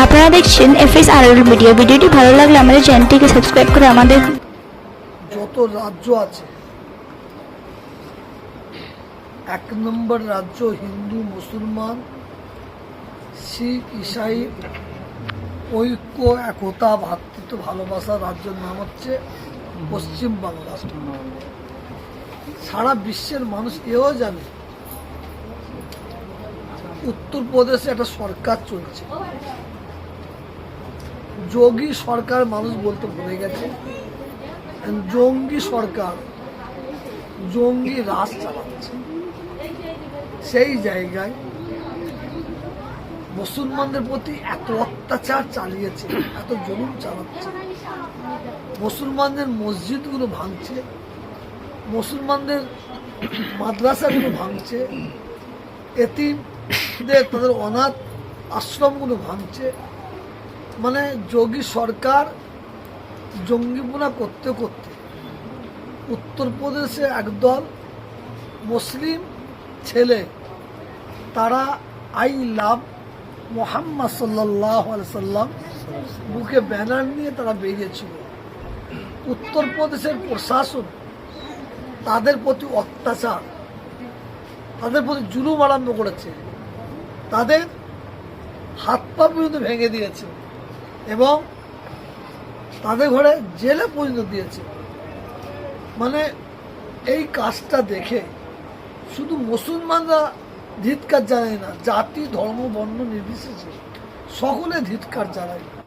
আপনারা দেখছেন এফএস আর ভিডিও ভিডিওটি ভালো লাগলে আমাদের চ্যানেলটিকে সাবস্ক্রাইব করে আমাদের যত রাজ্য আছে, এক নম্বর রাজ্য হিন্দু, মুসলমান, শিখ, ইসাই, ঐক্য, একতা ভ্রাতৃত্ব ভালোবাসার রাজ্যের নাম হচ্ছে পশ্চিম বাংলা সারা বিশ্বের মানুষ এও জানে, উত্তরপ্রদেশে একটা সরকার চলছে। যোগী সরকার মানুষ বলতে ভুলে গেছে। জঙ্গি সরকার জঙ্গি রাজ চালাচ্ছে। সেই জায়গায় মুসলমানদের প্রতি এত অত্যাচার চালিয়েছে, এত জুলুম চালাচ্ছে। মুসলমানদের মসজিদগুলো ভাঙছে, মুসলমানদের মাদ্রাসাগুলো ভাঙছে, এতিমদের তাদের অনাথ আশ্রমগুলো ভাঙছে। মানে যোগী সরকার জঙ্গিপুনা করতে করতে উত্তরপ্রদেশে একদল মুসলিম ছেলে, তারা আই লাভ মোহাম্মদ সাল্লাহ সাল্লাম বুকে ব্যানার নিয়ে তারা বেরিয়েছিল। উত্তরপ্রদেশের প্রশাসন তাদের প্রতি অত্যাচার, তাদের প্রতি জুলুম আরম্ভ করেছে, তাদের হাত পা পর্যন্ত ভেঙে দিয়েছে। এবং তাদের ঘরে জেলে পরিণত দিয়েছে। মানে এই কাজটা দেখে শুধু মুসলমানরা ধিৎকার জানায় না, জাতি, ধর্ম, বর্ণ নির্বিশেষে সকলে ধিৎকার জানায়।